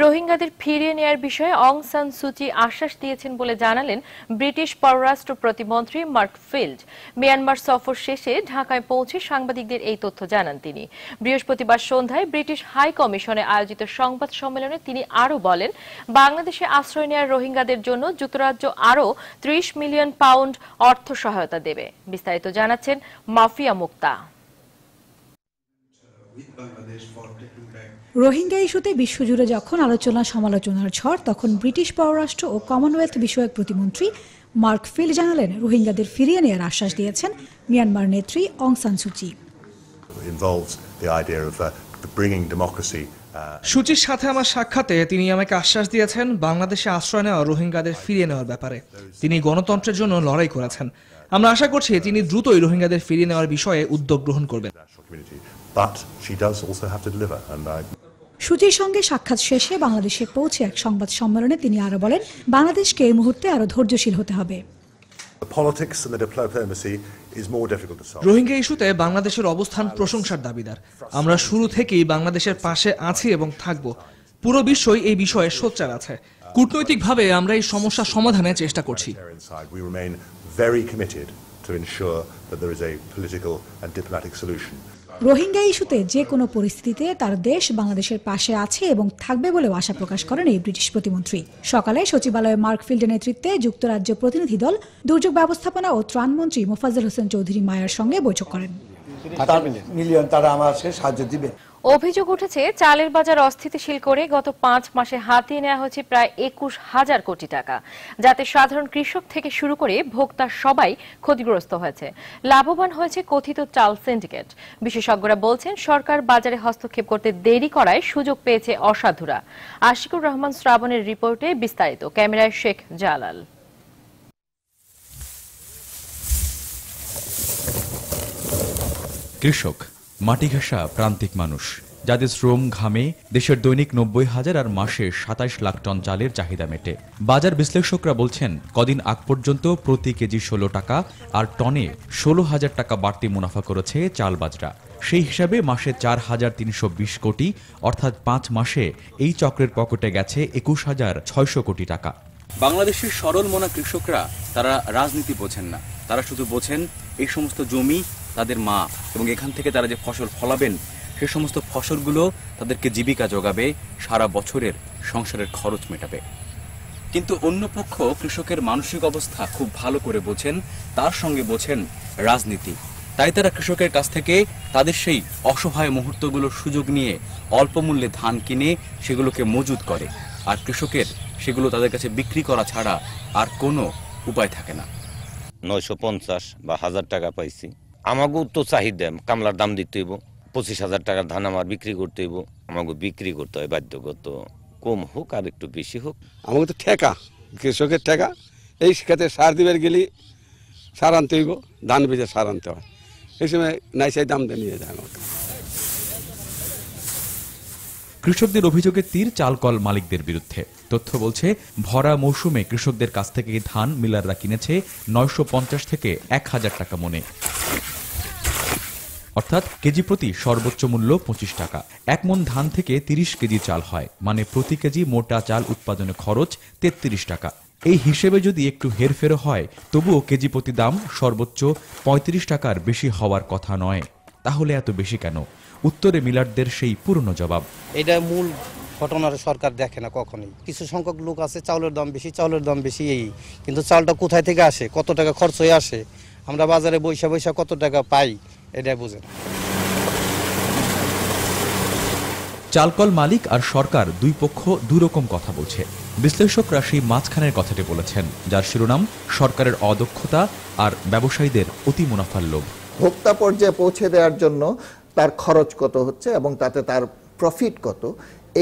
রোহিঙ্গাদের ফিরিয়ে নেয়ার বিষয়ে অং সান সুচি আশ্বাস দিয়েছেন বলে জানালেন ব্রিটিশ পররাষ্ট্র প্রতিমন্ত্রী মার্ক ফিল্ড। মিয়ানমার সফর শেষে ঢাকায় পৌঁছে সাংবাদিকদের এই তথ্য জানান তিনি। বৃহস্পতিবার সন্ধ্যায় ব্রিটিশ হাই কমিশনে আয়োজিত সংবাদ সম্মেলনে তিনি আরও বলেন, বাংলাদেশে আশ্রয় নেওয়া রোহিঙ্গাদের জন্য যুক্তরাজ্য আরও ত্রিশ মিলিয়ন পাউন্ড অর্থ সহায়তা দেবে। বিস্তারিত জানাচ্ছেন মাফিয়া মুক্তা। রোহিঙ্গা ইস্যুতে বিশ্বজুড়ে যখন আলোচনা সমালোচনার ঝড় তখন ব্রিটিশ পররাষ্ট্র ও কমনওয়েলথ বিষয়ক প্রতিমন্ত্রী মার্ক ফিল্ড জানালেন রোহিঙ্গাদের ফিরিয়ে নেওয়ার আশ্বাস দিয়েছেন মিয়ানমার নেত্রী অং সান সুচি uh, uh, সূচির সাথে আমার সাক্ষাতে তিনি আমাকে আশ্বাস দিয়েছেন বাংলাদেশে আশ্রয় নেওয়া রোহিঙ্গাদের ফিরিয়ে নেওয়ার ব্যাপারে। তিনি গণতন্ত্রের জন্য লড়াই করেছেন। আমরা আশা করছি তিনি দ্রুতই রোহিঙ্গাদের ফিরিয়ে নেওয়ার বিষয়ে উদ্যোগ গ্রহণ করবেন. but she does also have to deliver and I সুজির সঙ্গে সাক্ষাৎ শেষে বাংলাদেশে পৌঁছে এক সংবাদ সম্মেলনে তিনি আরও বলেন বাংলাদেশকে এই মুহূর্তে আরও ধৈর্যশীল হতে হবে। রোহিঙ্গা ইস্যুতে বাংলাদেশের অবস্থান প্রশংসার দাবিদার। আমরা শুরু থেকেই বাংলাদেশের পাশে আছি এবং থাকব। পুরো বিশ্বই এই বিষয়ে সোচ্চার আছে। কূটনৈতিকভাবে আমরা এই সমস্যা সমাধানের চেষ্টা করছি। To ensure that. রোহিঙ্গা ইস্যুতে যে কোনো পরিস্থিতিতে তার দেশ বাংলাদেশের পাশে আছে এবং থাকবে বলেও আশা প্রকাশ করেন এই ব্রিটিশ প্রতিমন্ত্রী। সকালে সচিবালয়ে মার্কফিল্ডের নেতৃত্বে যুক্তরাজ্য প্রতিনিধি দল, দুর্যোগ ব্যবস্থাপনা ও ত্রাণমন্ত্রী মোফাজ্জল হোসেন চৌধুরী মায়ার সঙ্গে বৈঠক করেন। মিলিয়ন, তারা আমার সাহায্য দিবে। অভিযোগ উঠেছে, চালের বাজার অস্থিতিশীল করে গত পাঁচ মাসে হাতিয়ে নেওয়া হয়েছে প্রায় একুশ হাজার কোটি টাকা, যাতে সাধারণ কৃষক থেকে শুরু করে ভোক্তা সবাই ক্ষতিগ্রস্ত হয়েছে। লাভবান হয়েছে কথিত চাল সিন্ডিকেট। বিশেষজ্ঞরা বলছেন, সরকার বাজারে হস্তক্ষেপ করতে দেরি করায় সুযোগ পেয়েছে অসাধুরা। আশিকুর রহমান শ্রাবণের রিপোর্টে বিস্তারিত। ক্যামেরায় শেখ জালাল। কৃষক মাটি ঘেঁষা প্রান্তিক মানুষ, যাদের শ্রম ঘামে দেশের দৈনিক নব্বই হাজার আর মাসে সাতাইশ লাখ টন চালের চাহিদা মেটে। বাজার বিশ্লেষকরা বলছেন, কদিন আগ পর্যন্ত প্রতি কেজি ষোলো টাকা আর টনে ষোলো হাজার টাকা বাড়তি মুনাফা করেছে চাল বাজরা। সেই হিসাবে মাসে চার হাজার তিনশো বিশ কোটি, অর্থাৎ পাঁচ মাসে এই চক্রের পকেটে গেছে একুশ হাজার ছয়শো কোটি টাকা। বাংলাদেশের সরল মনা কৃষকরা, তারা রাজনীতি বোঝেন না। তারা শুধু বোঝেন, এই সমস্ত জমি তাদের মা এবং এখান থেকে তারা যে ফসল ফলাবেন, সে সমস্ত ফসলগুলো তাদেরকে জীবিকা যোগাবে, সারা বছরের সংসারের খরচ মেটাবে। কিন্তু অন্য পক্ষ কৃষকের মানসিক অবস্থা খুব ভালো করে বোঝেন, তার সঙ্গে বোঝেন রাজনীতি। তাই তারা কৃষকের কাছ থেকে তাদের সেই অসহায় মুহূর্তগুলোর সুযোগ নিয়ে অল্প মূল্যে ধান কিনে সেগুলোকে মজুত করে। আর কৃষকের সেগুলো তাদের কাছে বিক্রি করা ছাড়া আর কোনো উপায় থাকে না। নয়শো পঞ্চাশ বা হাজার টাকা পাইছি। আমাকেও তো চাহিদা কামলার দাম দিতে হইব পঁচিশ হাজার টাকার ধান আমার বিক্রি করতে হইব আমাকে বিক্রি করতে হয় বাধ্যগত। কম হোক আর একটু বেশি হোক। আমাকে তো ঠেকা কৃষকের ঠেকা এই শিক্ষাতে সার দিবার গেলে সার আনতে হইব ধান বেজে সার আনতে হয়। এই সময় নাইসাই দাম দিয়ে নিয়ে যায় আমাকে। কৃষকদের অভিযোগে তীর চালকল মালিকদের বিরুদ্ধে। তথ্য বলছে ভরা মৌসুমে কৃষকদের কাছ থেকে ধান মিলাররা কিনেছে নয়শো পঞ্চাশ থেকে এক হাজার টাকা মনে। অর্থাৎ কেজি প্রতি সর্বোচ্চ মূল্য পঁচিশ টাকা। এক মন ধান থেকে তিরিশ কেজি চাল হয় মানে প্রতি কেজি মোটা চাল উৎপাদনে খরচ তেত্রিশ টাকা। এই হিসেবে যদি একটু হেরফেরও হয়, তবুও কেজি প্রতি দাম সর্বোচ্চ পঁয়ত্রিশ টাকার বেশি হওয়ার কথা নয়। তাহলে এত বেশি কেন? উত্তরে মিলারদের সেই পুরনো জবাব। এটা মূল ঘটনার সরকার দেখে না কখনোই। কিছু সংখ্যক লোক আছে, চাউলের দাম বেশি, চাউলের দাম বেশি এই। কিন্তু চালটা কোথায় থেকে আসে? কত টাকা খরচ হয়ে আসে? আমরা বাজারে বৈশা বৈশা কত টাকা পাই? এটা বুঝে না চালকল মালিক আর সরকার দুই পক্ষ দুরকম কথা বলছে। বিশ্লেষকরা সেই মাঝখানের কথাটি বলেছেন যার শিরোনাম সরকারের অদক্ষতা আর ব্যবসায়ীদের অতি মুনাফার লোভ। ভোক্তা পর্যায়ে পৌঁছে দেওয়ার জন্য তার খরচ কত হচ্ছে এবং তাতে তার প্রফিট কত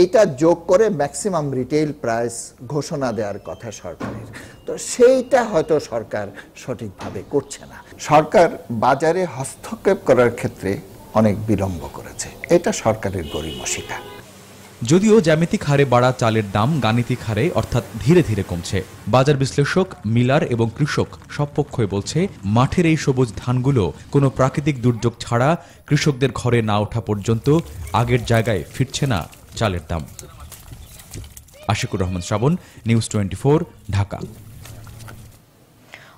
এইটা যোগ করে ম্যাক্সিমাম রিটেইল প্রাইস ঘোষণা দেওয়ার কথা সরকারের। তো সেইটা হয়তো সরকার সঠিকভাবে করছে না। সরকার বাজারে হস্তক্ষেপ করার ক্ষেত্রে অনেক বিলম্ব করেছে। এটা সরকারের গরিমসিকা যদিও জ্যামিতিক হারে বাড়া চালের দাম গাণিতিক হারে অর্থাৎ ধীরে ধীরে কমছে। বাজার বিশ্লেষক, মিলার এবং কৃষক সব পক্ষই বলছে, মাঠের এই সবুজ ধানগুলো কোনো প্রাকৃতিক দুর্যোগ ছাড়া কৃষকদের ঘরে না ওঠা পর্যন্ত আগের জায়গায় ফিরছে না চালের দাম। Ashikur Rahman Srabon, news twenty Dhaka.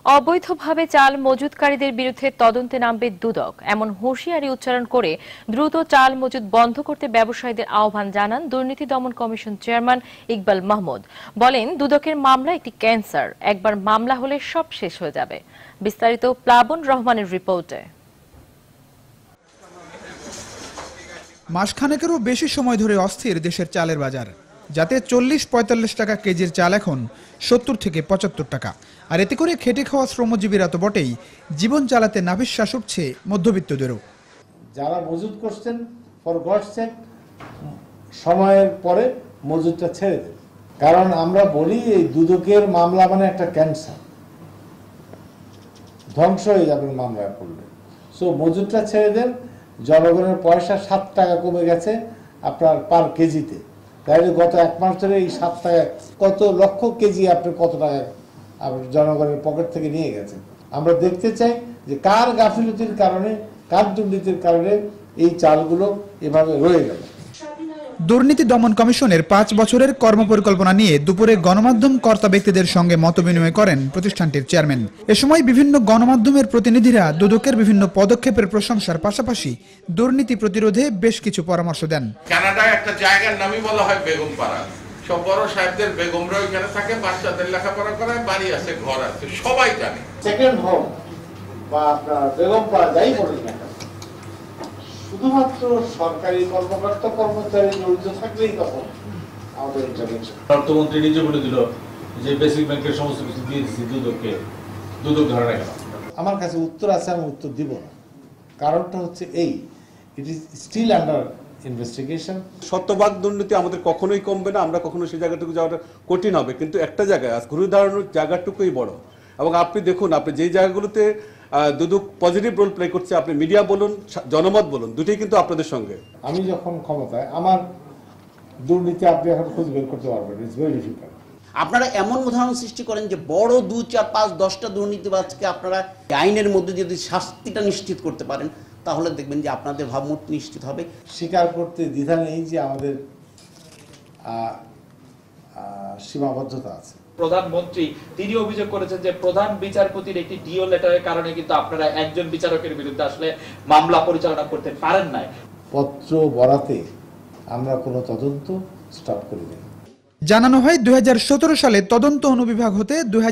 অবৈধভাবে চাল মজুতকারীদের বিরুদ্ধে তদন্তে নামবে দুদক। এমন হুঁশিয়ারি উচ্চারণ করে দ্রুত চাল মজুত বন্ধ করতে ব্যবসায়ীদের আহ্বান জানান দুর্নীতি দমন কমিশন চেয়ারম্যান ইকবাল মাহমুদ। বলেন, দুদকের মামলা একটি ক্যান্সার। একবার মামলা হলে সব শেষ হয়ে যাবে। বিস্তারিত প্লাবন রহমানের রিপোর্টে। মাসখানেকেরও বেশি সময় ধরে অস্থির দেশের চালের বাজার। যাতে চল্লিশ পঁয়তাল্লিশ টাকা কেজির চাল এখন সত্তর থেকে পঁচাত্তর টাকা। আর এতে করে খেটে খাওয়া শ্রমজীবীরা তো বটেই, জীবন চালাতে নাভিশ্বাস উঠছে মধ্যবিত্তদেরও। যারা মজুদ করছেন ফর গড সেক সময়ের পরে মজুদটা ছেড়ে দেন। কারণ আমরা বলি এই দুদকের মামলা মানে একটা ক্যান্সার ধ্বংস হয়ে যাবে মামলা করলে। সো মজুদটা ছেড়ে দেন, জনগণের পয়সা সাত টাকা কমে গেছে আপনার পার কেজিতে। তাহলে গত এক মাস ধরে এই সাত টাকায় কত লক্ষ কেজি আপনি কত টাকা আপনার জনগণের পকেট থেকে নিয়ে গেছে আমরা দেখতে চাই যে কার গাফিলতির কারণে, কার দুর্নীতির কারণে এই চালগুলো এভাবে রয়ে গেল। দুর্নীতি দমন কমিশনের পাঁচ বছরের কর্মপরিকল্পনা নিয়ে দুপুরে গণমাধ্যম কর্তা ব্যক্তিদের সঙ্গে মতবিনিময় করেন প্রতিষ্ঠানটির চেয়ারম্যান। এ সময় বিভিন্ন গণমাধ্যমের প্রতিনিধিরা দুদকের বিভিন্ন পদক্ষেপের প্রশংসার পাশাপাশি দুর্নীতি প্রতিরোধে বেশ কিছু পরামর্শ দেন। কানাডায় একটা জায়গার নামই বলা হয় বেগম পাড়া সব বড় সাহেবদের বেগমরা ওইখানে থাকে বাচ্চাদের লেখাপড়া করায় বাড়ি আছে ঘর আছে সবাই জানে। সেকেন্ড হোম বা আপনার বেগম পাড়া যাই বলেন শুধুমাত্র সরকারি কর্মকর্তা কর্মচারী জড়িত থাকলেই তখন আমাদের ইন্টারভেনশন অর্থমন্ত্রী নিজে বলে দিল যে বেসিক ব্যাংকের সমস্ত কিছু দিয়ে দিচ্ছি দুদককে দুদক ধরে রাখে আমার কাছে উত্তর আছে আমি উত্তর দিব না। কারণটা হচ্ছে এই it is still under investigation শতভাগ দুর্নীতি আমাদের কখনোই কমবে না আমরা কখনো সেই জায়গাটুকু যাওয়াটা কঠিন হবে। কিন্তু একটা জায়গায় আজ ঘুরে দাঁড়ানোর জায়গাটুকুই বড়। এবং আপনি দেখুন আপনি যেই জায়গাগুলোতে দুদক পজিটিভ রোল প্লে করছে আপনি মিডিয়া বলুন জনমত বলুন দুটোই কিন্তু আপনাদের সঙ্গে। আমি যখন ক্ষমতায় আমার দুর্নীতি আপনি এখন খুঁজে বের করতে পারবেন ইটস ভেরি ডিফিকাল্ট আপনারা এমন উদাহরণ সৃষ্টি করেন যে বড় দু চার পাঁচ দশটা দুর্নীতিবাজকে আপনারা আইনের মধ্যে যদি শাস্তিটা নিশ্চিত করতে পারেন তাহলে দেখবেন যে আপনাদের ভাবমূর্তি নিশ্চিত হবে। স্বীকার করতে দ্বিধা নেই যে আমাদের সীমাবদ্ধতা আছে। প্রধানমন্ত্রী তিনি অভিযোগ করেছেন যে প্রধান বিচারপতির একটি ডিও লেটারের কারণে কিন্তু আপনারা একজন বিচারকের বিরুদ্ধে আসলে মামলা পরিচালনা করতে পারেন নাই। পত্র বরাতে আমরা কোনো তদন্ত স্টপ করি নাই। জানানো হয় দুই সালে তদন্ত অনুবিভাগ হতে দুই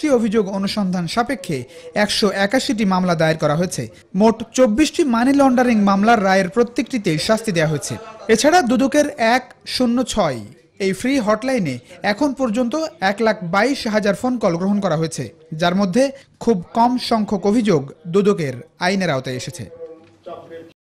টি অভিযোগ অনুসন্ধান সাপেক্ষে একশো একাশিটি মামলা দায়ের করা হয়েছে। মোট চব্বিশটি মানি লন্ডারিং মামলার রায়ের প্রত্যেকটিতেই শাস্তি দেওয়া হয়েছে। এছাড়া দুদকের এক শূন্য ছয় এই ফ্রি হটলাইনে এখন পর্যন্ত এক লাখ বাইশ হাজার ফোন কল গ্রহণ করা হয়েছে, যার মধ্যে খুব কম সংখ্যক অভিযোগ দুদকের আইনের আওতায় এসেছে।